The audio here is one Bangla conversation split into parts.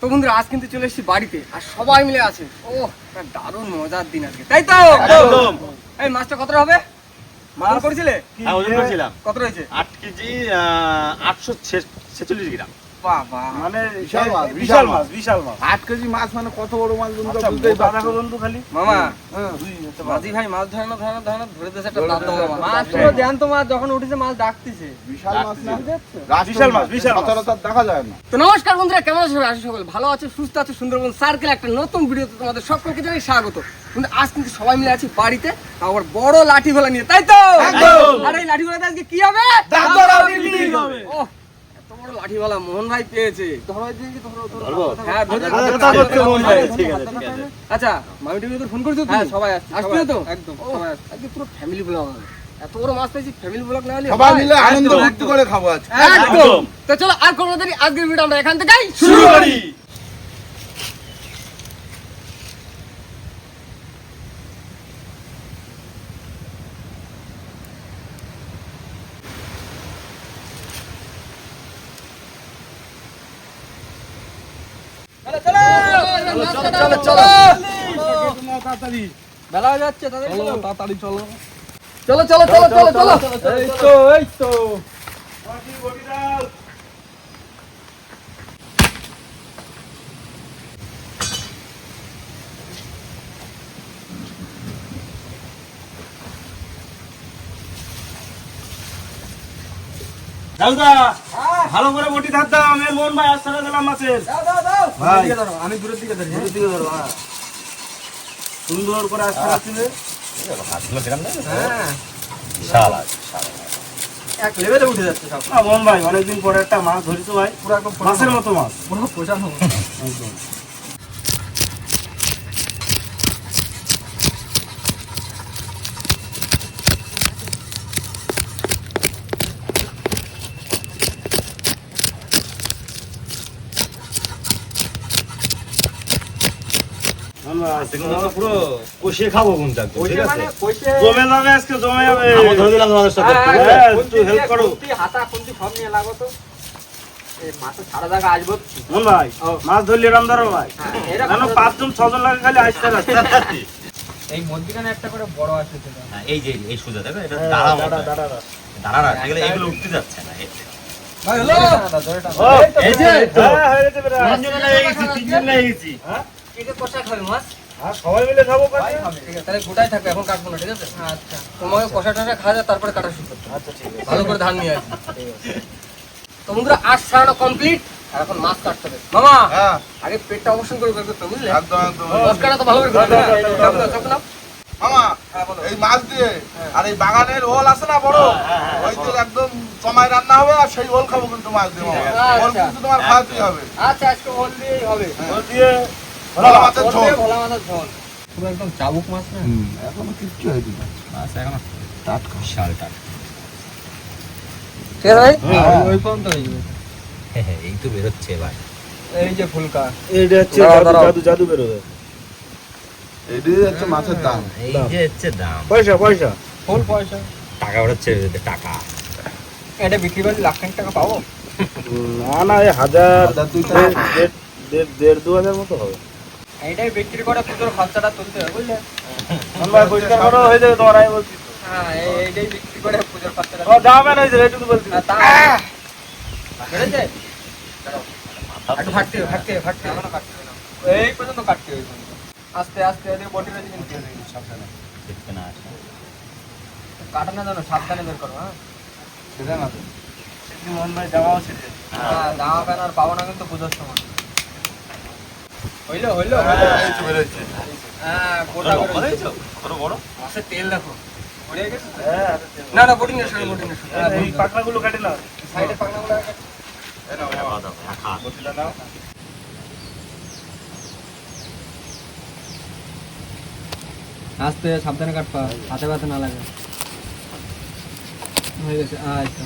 তো বন্ধুরা আজ কিন্তু চলে এসেছি বাড়িতে আর সবাই মিলে আছে। ও দারুণ মজার দিন আজকে। তাই তো? এই মাছটা কতটা হবে? মাছ? করেছিলে? হ্যাঁ কত রয়েছে? আট কেজি আটশো ছেচল্লিশ গ্রাম। বাবা। মানে বিশাল মাছ, বিশাল বিশাল মাছ। বিশাল মাছ। আট কেজি মাছ মানে কত বড় মাছ বন্ধু? আচ্ছা বুঝতেই পারছ বন্ধু খালি? মামা হ্যাঁ। মাঝি ভাই মাছ ধরে না ধরে না ধরে না ধরে দিয়েছে একটা দাঁত দিয়েছে মামা। একটা মাছ পুরো জ্যান্ত মাছ যখন উঠেছে মাছ ডাকতেছে। বিশাল মাছ না? বিশাল মাছ, বিশাল সচরাচর দেখা যায় না। তো নমস্কার বন্ধুরা কেমন আছো আশা সকল ভালো আছে সুস্থ আছে সুন্দরবন সার্কেল একটা নতুন ভিডিওতে তোমাদের সকলকে জানাই স্বাগত। কিন্তু আজ কিন্তু সবাই মিলে আছি বাড়িতে তাও আবার বড় লাঠি ভোলা নিয়ে তাই তো? আর এই লাঠি ভোলাতে আজকে কি হবে? বড় মোহন ভাই পেয়েছে? হ্যাঁ। আচ্ছা মামি টিভি ফোন করেছ হ্যাঁ, সবাই আসবে তো একদম, সবাই। পুরো ফ্যামিলি ব্লগ এত বড় মাছ পেয়েছি ফ্যামিলি ব্লগ না হলে সবাই মিলে আনন্দ করে খাব আজকে একদম তো চলো আর কোনো দেরি আজকের ভিডিও আমরা এখান থেকে শুরু করি বেলা হয়ে যাচ্ছে চলো। তাড়াতাড়ি চলো। চলো চলো চলো চলো চলো এই তো এই তো। দাদা। ভালো করে বটি ধার দাও আমি বোন ভাই আস্তে দিলাম মাছের। ভাই। আমি দূরের দিকে ধরি। দূরের দিকে ধরো হ্যাঁ। সুন্দর করে আস্তে আস্তে হাতগুলো দেখান না? হ্যাঁ। বিশাল এক লেভেলে উঠে যাচ্ছে সব। না মোহন ভাই অনেকদিন পরে একটা মাছ ধরিছো ভাই। পুরো একদম মাছের মতো মাছ। পুরো পোষানো। একদম। মানে। হ্যাঁ, হ্যাঁ। মাছ ধরলি এরম ধরো ভাই হ্যাঁ, কেন লাগে এই বড় হ্যাঁ, এই যে এই সুজা দেখো এটা হ্যাঁ, দাঁড়া দাঁড়া, দাঁড়া, দাঁড়া। এগুলো উঠতে যাচ্ছে না। ভাই ও, এই যে, হ্যাঁ, হয়ে গেছে। তিনজন লেগে গেছি, তিনজন লেগে গেছি। কে কে কষা খাবে মাছ হ্যাঁ, সবাই মিলে খাব ঠিক আছে। তাহলে গোটাই থাকবে এখন কাটবো না ঠিক আছে? আচ্ছা। তোমাকে কষা টষা খাওয়া যায় তারপরে কাটা শুরু করতে আচ্ছা ঠিক আছে। ভালো করে ধান নিয়ে আসি তো বন্ধুরা আজ ছাড়ানো কমপ্লিট আর এখন মাছ কাটতে হবে। মামা হ্যাঁ। আগে পেটটা অবশ্যই করে করতে বুঝলে? একদম একদম। মশকাটা তো ভালো করে করতে হবে। চাপ দাও, মামা হ্যাঁ, এই মাছ দিয়ে আর এই বাগানের ওল আছে না বড়? ওই দিয়ে একদম জমায় রান্না হবে আর সেই ওল খাব কিন্তু মাছ দিয়ে মামা। ওল আচ্ছা। কিন্তু তোমার খাওয়াতেই হবে। আচ্ছা আজকে ওল দিয়েই হবে। দিয়ে ভোলা মাছের ঝোল। ভোলা মাছের ঝোল। পুরো একদম চাবুক মাছ না? এখনও কিচ্ছু হয়নি। মাছ এখনও টাটকা, বিশাল টাটকা। ঠিক আছে ভাই? হ্যাঁ। ওই পর্যন্ত হয়ে যাবে হ্যাঁ, হ্যাঁ, এই তো বেরোচ্ছে এবার। এই যে ফুলকা। এইটা হচ্ছে জাদু জাদু জাদু বেরোবে। এটাই হচ্ছে মাছের দাম। এই যে হচ্ছে দাম। পয়সা পয়সা। ফুল পয়সা। টাকা বেরোচ্ছে টাকা। এটা বিক্রি করলে লাখ টাকা পাবো? না না এই হাজার দেড় দেড় দু হাজার মতো হবে। এইটাই বিক্রি করে পুজোর খরচাটা তুলতে হবে বুঝলে? ভাই পরিষ্কার করো হয়ে যাবে তোমার আমি বলছি। হ্যাঁ এইটাই বিক্রি করে পুজোর খরচাটা তোমার জামা প্যান্ট হয়েছে এইটুকু বলছি। আর তা বেড়েছে ফাটতে ফাটতে ফাটতে হবে, কাটতে হবে না। এই পর্যন্ত কাটতে আস্তে আস্তে এদের বটি রয়েছে কিন্তু সাবধানে। দেখতে না আসে। কাটা না জানো সাবধানে বের করো হ্যাঁ? সেটা না তো। মোহন ভাই জামাও ছেড়ে হ্যাঁ, জামা প্যান্ট আর পাবো না কিন্তু পুজোর সময়। হইল হইল হ্যাঁ, এই তো বেরোচ্ছে। হ্যাঁ গোটা বড় বড়? মাছের তেল দেখো পড়ে গেছে তো? না না বোটিং এর সঙ্গে বোটিং এর সঙ্গে এই পাখনাগুলো কাটে না সাইডে পাখনাগুলো রাখো। এই নাও, দাও, দাও, রাখা। বটিটা নাও। আস্তে সাবধানে কাটপা হাতে পাতে না লাগে হয়ে গেছে আচ্ছা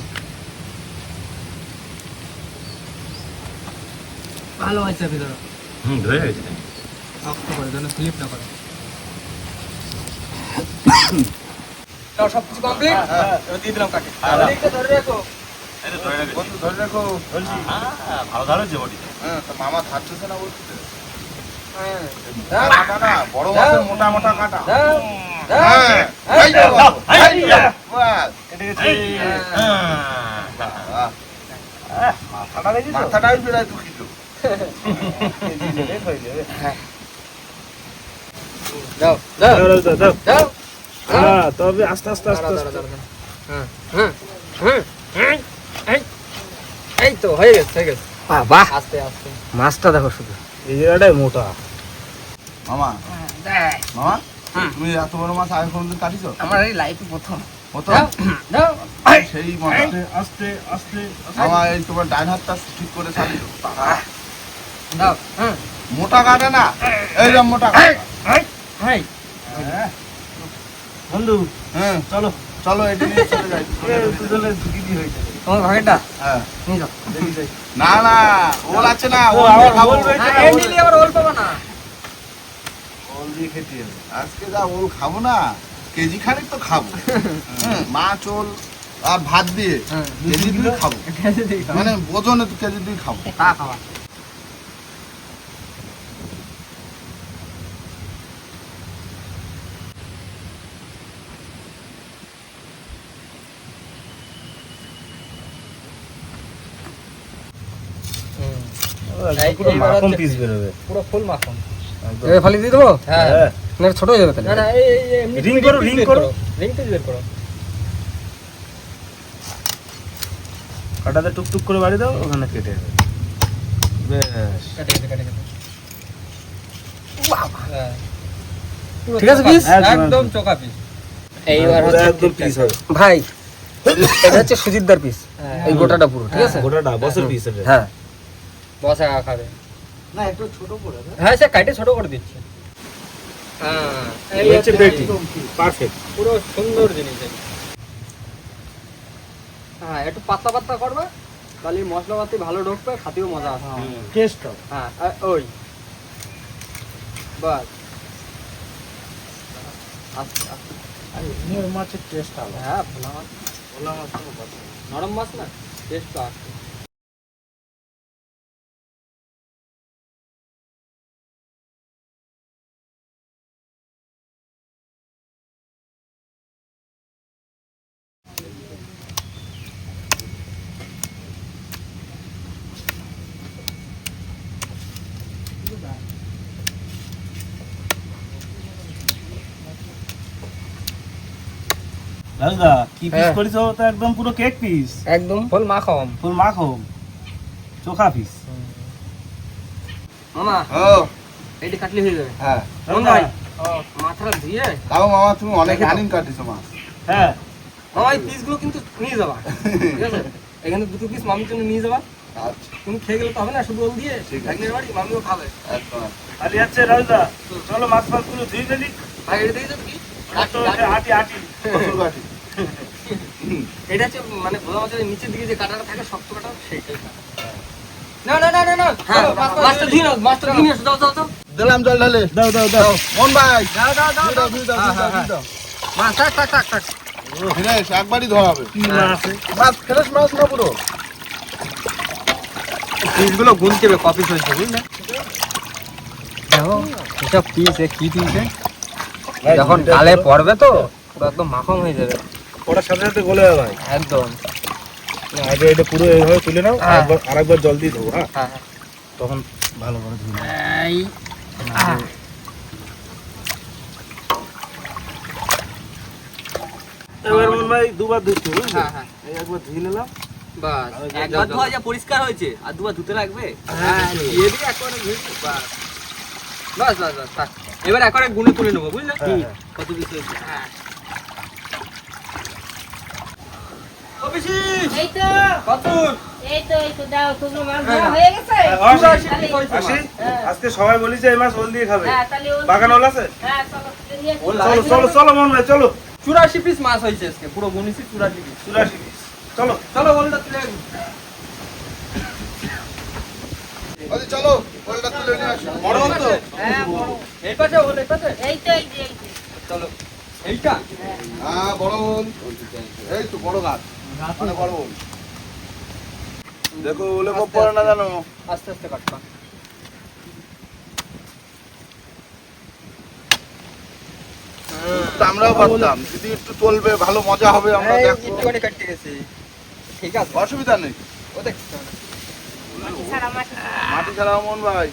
ভালো আছে ভিতরে হুম, ধরে গেছে। অক্ট করে যেন স্লিপ না করে কমপ্লিট হ্যাঁ। দিয়ে দিলাম হ্যাঁ, ধরে রাখো। বন্ধু ধরে রাখো হ্যাঁ, ভালো। হ্যাঁ মামা। হ্যাঁ কাটা না বড় মাছের মোটা কাটা হ্যাঁ। হ্যাঁ। মাথাটা? মাথাটাই বেড়ায় দুঃখিত হ্যাঁ, তবে আস্তে আস্তে আস্তে। হ্যাঁ, হ্যাঁ, হ্যাঁ, হ্যাঁ, হয়ে হয়ে মাছটা দেখো শুধু এই জায়গাটাই মোটা মামা মামা তুমি এত বড় মাছ আগে কোনদিন কাটিছো আমার এই লাইফে প্রথম সেই আস্তে আস্তে মামা এই তোমার ডাইন হাতটা ঠিক করে চালিও দাও হ্যাঁ। মোটা কাটে না? এইরকম মোটা হাই বন্ধু হ্যাঁ। চলো। চলো এটি নিয়ে চলে যাই। দুজনে ঝুঁকি হয়ে যাবে তোমার ভাগেরটা হ্যাঁ। নিয়ে যাও। না না ওল আছে না ও, খাব। হ্যাঁ আবার ওল পাবো না। ফল দিয়ে খেতে হবে। আজকে যা ওল খাব না কেজি খানিক তো খাব। হ্যাঁ, মাছ ওল আর ভাত দিয়ে হ্যাঁ। কেজি দুই খাব। মানে ওজনে তো কেজি দুই খাব। তা খাওয়া এই- পুরো মাখন হচ্ছে- পিস বেরোবে। পুরো ফুল মাখন। এ ফালি দিয়ে দেবো? হ্যাঁ। না ছোট হয়ে যাবে তাহলে। না না এই এই এমনি Ring করো, piece করো। ring piece বের করো। কাটাতে টুকটুক করে বাড়ি দাও ওখানে কেটে যাবে। বেশ। কেটে কেটে কেটে কেটে হ্যাঁ। ঠিক আছে, piece? একদম। চোকা পিস এইবার হচ্ছে একদম পিস হবে। ভাই এটা হচ্ছে সুজিতদার পিস এই গোটাটা পুরো ঠিক আছে? গোটাটা বসের পিস হবে হ্যাঁ। বসে খাবে। না একটু ছোট করে হ্যাঁ সে কাটে ছোট করে দিচ্ছে। হ্যাঁ এই হচ্ছে পেটি পারফেক্ট পুরো সুন্দর জিনিস। হ্যাঁ একটু পাতলা পাতলা করবে তাহলে মশলাপাতি ভালো ঢুকবে খাতেও মজা আসবে। টেস্ট হ্যাঁ ওই। বাস। আস্তে আস্তে মাছের টেস্ট আলাদা। হ্যাঁ ভোলা মাছ। নরম মাছ না টেস্ট তো আসবে। দাদা কি পিস হ্যাঁ। করিস তো একদম পুরো কেক পিস একদম। ফুল মাখম। ফুল মাখো চোখা পিস মামা ও। এইটা কাটলে হয়ে যাবে। হ্যাঁ। ভাই মাথাটা ধুয়ে। তাও মামা তুমি অনেক দেখে কাটিছো মাছ হ্যাঁ। মামা এই পিসগুলো কিন্তু নিয়ে যাবা। ঠিক আছে? এখানে দুটো পিস মামির জন্য নিয়ে যাবা। আচ্ছা। তুমি খেয়ে গেলে তো হবে না শুধু ওল দিয়ে ভাগ্নের বাড়ি মামিও খাবে। একদম। খালি আছে রাজদা চলো মাছ মাছগুলো ধুই ফেলি। ভাই এটা দিয়ে যাবে আটি আটি। কচুর কাঠি এটা হচ্ছে মানে ভোলা মাছের নিচের দিকে যে কাঁটাটা থাকে শক্ত কাঁটা সেইটাই না না না না না। মাছটা ধুই নাও মাছটা ধুই নিয়ে দাও দাও দাও। দিলাম জল ঢালে। দাও দাও দাও। মন ভাই। দাও দাও দাও দাও। দাও, দাও, মাছ থাক থাক থাক থাক। ফিনিশ, একবারই ধোয়া হবে। কি মাছ মাছ মাছ না পুরো। পিসগুলো গুনতে হবে কপি বুঝলে? দেখো এসব পিস কি পিসে যখন গালে পড়বে তো পুরো একদম মাখন হয়ে যাবে। ওটার সাথে সাথে গলে যাবে। ভাই একদম আগে এটা পুরো এইভাবে তুলে নাও হ্যাঁ। আরেকবার আরেকবার জল দিয়ে দেবো হ্যাঁ। হ্যাঁ তখন ভালো করে ধুয়ে এই এবার মন ভাই দুবার ধুচ্ছি হ্যাঁ হ্যাঁ। এই একবার ধুয়ে নিলাম। বাস একবার ধোয়া যা পরিষ্কার হয়েছে আর দুবার ধুতে লাগবে? হ্যাঁ দিয়ে দিয়ে একবারে ধুয়ে বাস। বাস বাস বাস এবার একবারে গুনে তুলে নেব বুঝলে? হ্যাঁ, হ্যাঁ। কত হয়েছে? এই তো। কতুন এই তো এই তো দাও তোমরা মাছ হয়ে গেছে? আসি আসি আজকে সবাই বলি যে এই মাছ ওল দিয়ে খাবে। হ্যাঁ বাগান ওল আছে? হ্যাঁ চলো চলো মন ভাই চলো। চুরাশি পিস মাছ হয়েছে আজকে পুরো গুনিছি চুরাশি পিস চুরাশি পিস চলো। চলো বলটা তুলে চলো ওলটা তুলে নিয়ে আসো। বড় ওল তো? হ্যাঁ এই পাশে ওল এই পাশে? এই তো এই যে চলো। এইটা? হ্যাঁ। বড় বোন এই তো বড় গাছ। দেখো ওলে কপ পড়ে না জানো? আস্তে আস্তে কাটবা আমরাও পারতাম। যদি একটু চলবে ভালো মজা হবে আমরা একটুখানি কাটতে গেছি। ঠিক আছে। অসুবিধা নেই। ও দেখতে মাটি ছাড়া মন ভাই।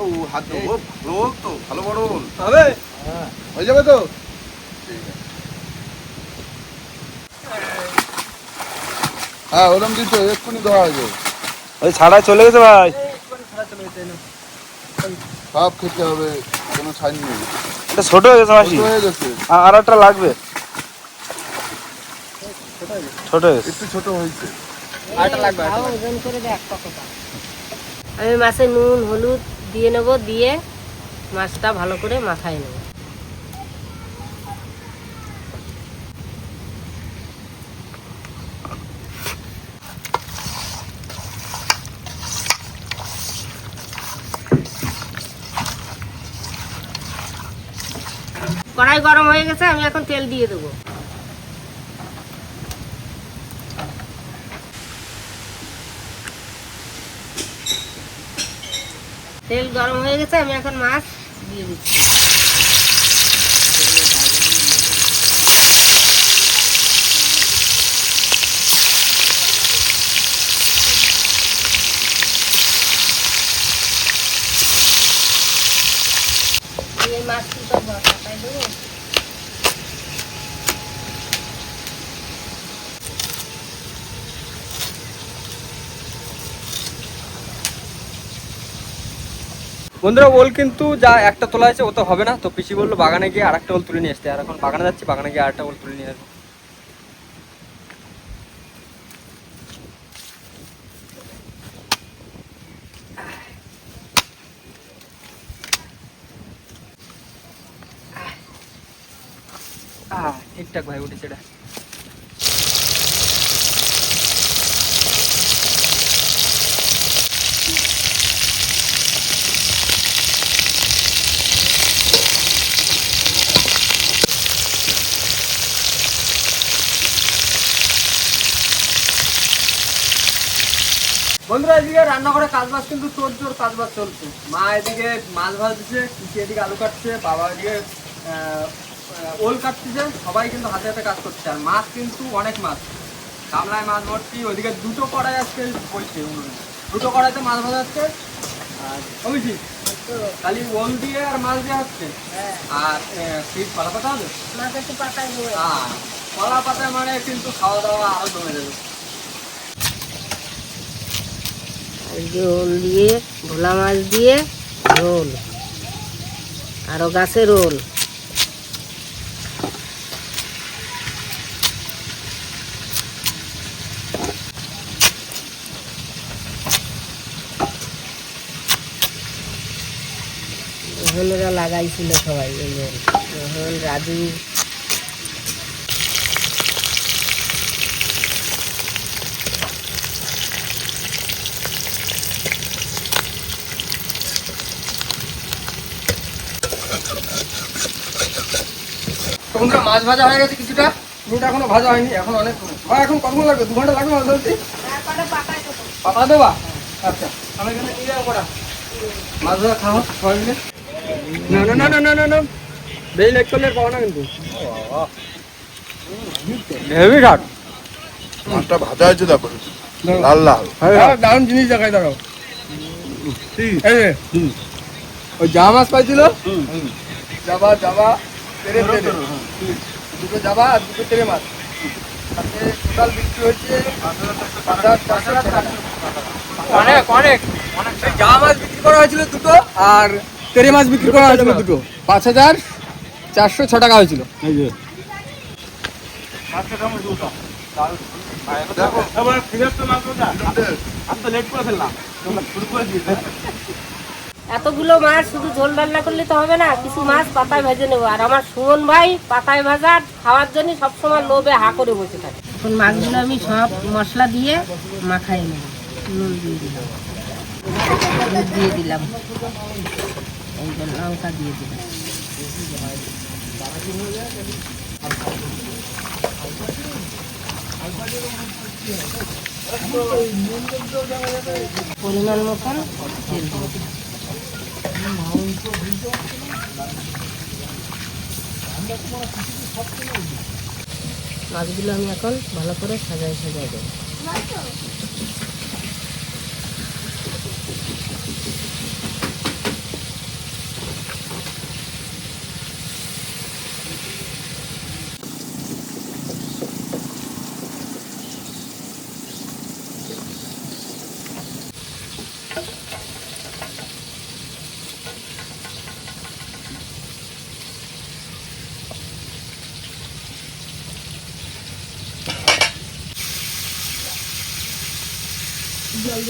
ও হাত দেবো ভালো তো ভালো বড় বল। হবে? হয়ে যাবে তো? হ্যাঁ ওরম দিত এক্ষুনি দেওয়া হয়ে ওই ছাড়াই চলে গেছে ভাই। সব খেতে হবে কোনো ছাই নেই। এটা ছোট হয়ে গেছে মাসি। ছোট হয়ে গেছে। আর একটা লাগবে। ছোট হয়ে গেছে। একটু ছোট হয়েছে। আমি মাছে নুন হলুদ দিয়ে নেব দিয়ে মাছটা ভালো করে মাথায় নেব। কড়াই গরম হয়ে গেছে, আমি এখন তেল দিয়ে দেবো। তেল গরম হয়ে গেছে, আমি এখন মাছ দিয়ে দিচ্ছি। বন্ধুরা ওল কিন্তু যা একটা তোলা আছে ও তো হবে না। তো পিসি বলল, বাগানে গিয়ে আরেকটা ওল তুলে নিয়ে আসতে। আর এখন বাগানে যাচ্ছি, বাগানে গিয়ে আরেকটা ওল তুলে নিয়ে আসব। ঠিকঠাক ভাই উঠেছে এটা বন্ধুরা এদিকে রান্নাঘরে কাজবাজ কিন্তু তোর জোর কাজবাজ চলছে। মা এদিকে মাছ ভাজছে পিসি এদিকে আলু কাটছে বাবা এদিকে ওল কাটতেছে। সবাই কিন্তু হাতে হাতে কাজ করছে। আর মাছ কিন্তু অনেক মাছ। গামলায় মাছ ভর্তি ওইদিকে দুটো কড়াই আজকে বলছে দুটো কড়াইতে মাছ ভাজা হচ্ছে। আর অভিজি খালি ওল দিয়ে আর মাছ দেওয়া হচ্ছে। আর ফিট কলা পাতা হবে? কলা পাতা মানে কিন্তু খাওয়া দাওয়া আরও জমে যাবে। ওল দিয়ে ভোলা মাছ দিয়ে রোল। আরও গাছের রোল। লাগাইছিল সবাই রাজু বন্ধুরা মাছ ভাজা হয়ে গেছে কিছুটা। নুনটা এখনও ভাজা হয়নি এখন অনেক ভাই এখন কতক্ষণ লাগবে? দু ঘণ্টা লাগবে মাছ ধরতে? পাতা দেবা। আচ্ছা আমি এখানে নিয়ে যাব কটা? মাছ ভাজা খাও সবাই মিলে। না না না না না না বেশি লেট করলে পাবো না কিন্তু। হেভি ঘাট মাছটা ভাজা হয়েছে দেখো। লাল লাল। দারুণ জিনিস দেখাই দাঁড়াও। এই যে, ওই জামা মাছ পাইছিল? জাবা জাবা তেরে তেরে দুটো জাবা আর দুটো তেরে মাছ। তাতে টোটাল বিক্রি হচ্ছে পাঁচ হাজার চারশো টাকা। অনেক অনেক। জামা মাছ বিক্রি করা হয়েছিল দুটো আর তেরে মাছ বিক্রি করা হয়েছিল দুটো। পাঁচ হাজার চারশো ছ টাকা হয়েছিল। দেখো। আমি তো লেট করে ফেললাম। শুরু করে দিয়েছে এতগুলো মাছ শুধু ঝোল রান্না করলে তো হবে না, কিছু মাছ পাতায় ভেজে নেব। আর আমার সুমন ভাই পাতায় ভাজা, খাওয়ার জন্য সবসময় লোভে হা করে বসে থাকে। এখন মাছগুলো আমি সব মশলা দিয়ে মাখাই নেব। নুন দিয়ে দিলাম। হলুদ দিয়ে দিলাম। এই লঙ্কা দিয়ে দিলাম। পরিমাণ মতন তেল দেবো মাছগুলো আমি এখন ভালো করে সাজাই সাজাই দেবো। এক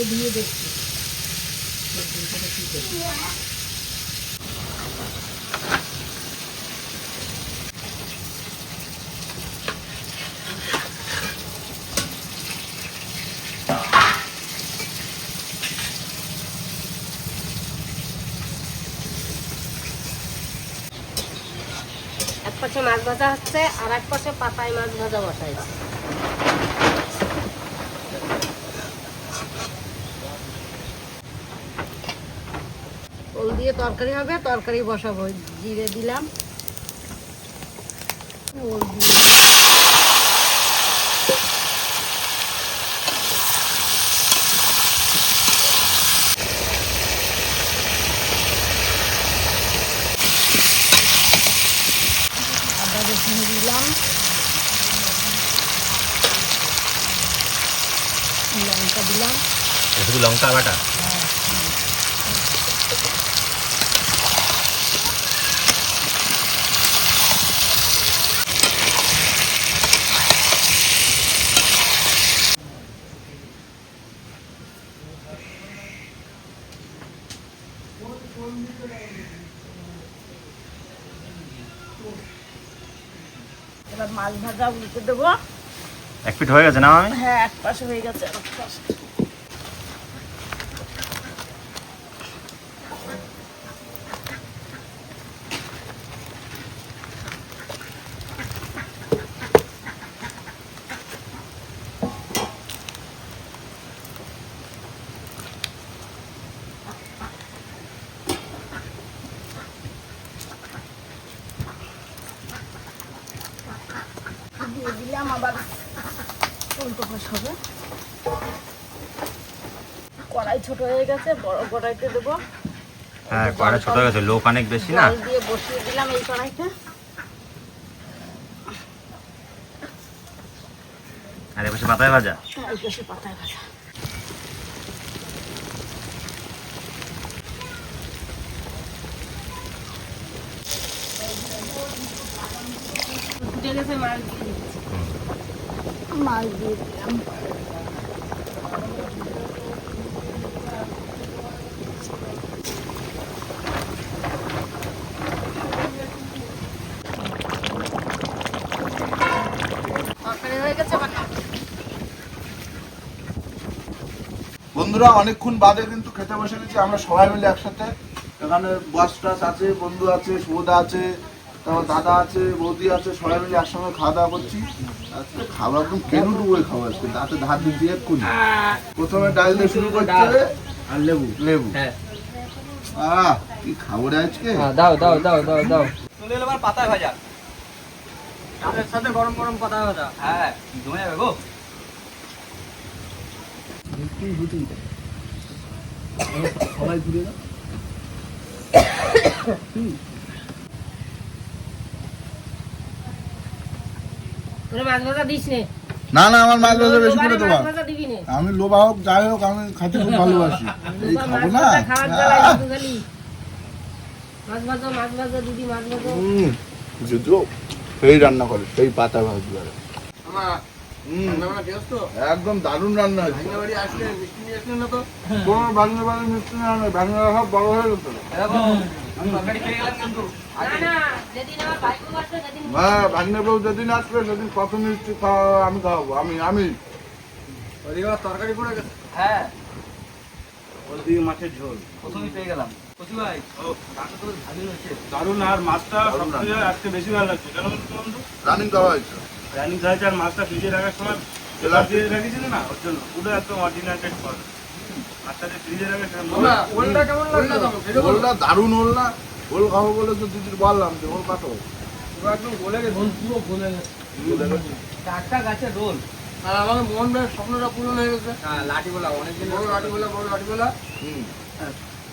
পাশে মাছ ভাজা হচ্ছে আর এক পাশে পাতায় মাছ ভাজা বসাইছে। দিয়ে তরকারি হবে তরকারি বসাবো। জিরে দিলাম। আদা দিলাম। লঙ্কা দিলাম। লঙ্কা বাটা এবার মাছ ভাজা উল্টে দেবো। এক ফিট হয়ে গেছে না হ্যাঁ এক পাশে হয়ে গেছে আর এক পাশে। দিয়ে দিলাম আবার উল্টো পাশ হবে কড়াই ছোট হয়ে গেছে বড় কড়াইতে দেবো। হ্যাঁ কড়াই ছোট হয়ে গেছে লোক অনেক বেশি না? জল দিয়ে বসিয়ে দিলাম এই কড়াইতে। আর এপাশে পাতায় ভাজা? হ্যাঁ, এই পাশে পাতায় ভাজা। মাছ দিয়ে দিলাম তরকারি হয়ে গেছে বাটা বন্ধুরা অনেকক্ষণ বাদে কিন্তু খেতে বসে গেছি আমরা সবাই মিলে একসাথে। এখানে বস টস আছে বন্ধু আছে সুবোধা আছে তারপর দাদা আছে বৌদি আছে সবাই মিলে একসঙ্গে খাওয়া দাওয়া করছি। আজকে খাবার একদম কেন ডুবে খাবার আজকে দাঁতে ধার দিচ্ছি এক্ষুনি। প্রথমে ডাল দিয়ে শুরু করতে হবে আর লেবু। লেবু। হ্যাঁ। আহ কি খাব রে আজকে? দাও দাও দাও দাও দাও। চলে এলো এবার পাতায় ভাজা। তাদের সাথে গরম গরম কথা কথা হ্যাঁ জমে যাবে গো। সবাই ঘুরে দাও নে। না আমার মাছ ভাজা বেশি করে আমি লোভা হোক যাই হোক আমি খাতে খুব ভালোবাসি। এই খাব মাছ না? যদিও সেই রান্না করে সেই পাতা ভাজি করে একদম দারুণ রান্না হয়েছে। ভাঙা বাড়ি আসলে মিষ্টি নিয়ে না তো? কোনো ভাঙনে ভাঙনে মিষ্টি না নয় সব বড় হয়ে গেছে। আসবে সেদিন হ্যাঁ বউ যেদিন আসবে সেদিন কত মিষ্টি খাওয়া আমি খাওয়াবো আমি আমি। তরকারি পড়ে গেছে। হ্যাঁ। মাছের ঝোল। প্রথমেই পেয়ে গেলাম। দারুণ আর মাছটা আজকে বেশি ভালো লাগছে। রানিং দেওয়া হয়েছে। রানিং খাইছে আর মাছটা ফ্রিজে রাখার সময় তেলা দিয়ে রেখেছিল না ওর জন্য। পুরো একদম ফ্রিজে মনে হয়। ওলটা কেমন লাগল? সেটা বলো। ওলটা দারুণ ওল না? ওল খাব বলে তো দিদির বললাম যে ওল কত পুরো একদম গলে গেছে। পুরো গলে গেছে। টাটকা গাছের রোল। আর আমাদের মোহন ভাইয়ের স্বপ্নটা পূরণ হয়ে গেছে। হ্যাঁ লাঠি বলা অনেকদিন বড় লাঠি বলা বড় লাঠি বলা হুম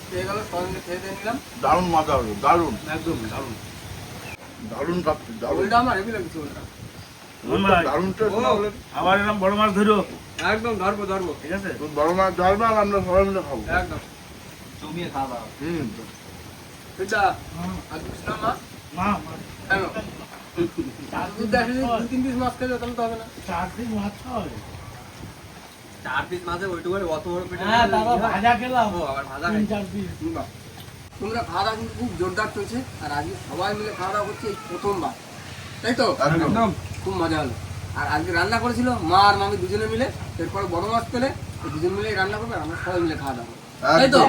পেয়ে গেল সবাই মিলে খেয়ে দিয়ে নিলাম। দারুণ মজা হলো দারুণ। একদম দারুণ। দারুণ খাচ্ছি দারুণ। আমার হেভি লাগছে আবার এরকম বড় মাছ ধরো। একদম ধরবো ধরবো। ঠিক আছে? বড় মাছ ধরবে আর আমরা সবাই মিলে খাব। একদম। জমিয়ে খাওয়া দাওয়া হুম। এটা আর বুঝলাম না মা কেন? দুধ তিন পিস মাছ খেলে তাহলে তো হবে না। চার পিস মাছে ওইটুকু অত বড় পেটে হ্যাঁ, তারপর ভাজা খেলাম। আবার ভাজা খাই বাহ। তোমরা খাওয়া দাওয়া কিন্তু খুব জোরদার চলছে আর আজকে সবাই মিলে খাওয়া দাওয়া করছে এই প্রথমবার। তাই তো? একদম। খুব মজা হলো। আর আজকে রান্না করেছিল মা আর মামি দুজনে মিলে এরপরে বড় মাছ পেলে দুজন মিলে রান্না করবে আমরা সবাই মিলে খাওয়া দাওয়া তাই তো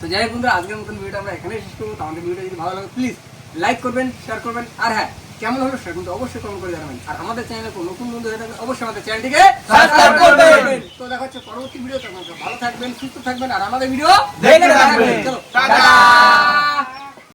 তো যাই হোক বন্ধুরা আজকের মতন ভিডিওটা আমরা এখানেই শেষ করব। আমাদের ভিডিওটা যদি ভালো লাগে প্লিজ লাইক করবেন শেয়ার করবেন। আর হ্যাঁ কেমন হলো সেটা কিন্তু অবশ্যই কমেন্ট করে জানাবেন। আর আমাদের চ্যানেলে কোনো নতুন বন্ধু হয়ে থাকলে অবশ্যই আমাদের চ্যানেলটিকে সাবস্ক্রাইব করবেন। তো দেখা হচ্ছে পরবর্তী ভিডিওতে ভালো থাকবেন সুস্থ থাকবেন আর আমাদের ভিডিও দেখতে থাকবেন। চলো। টাটা।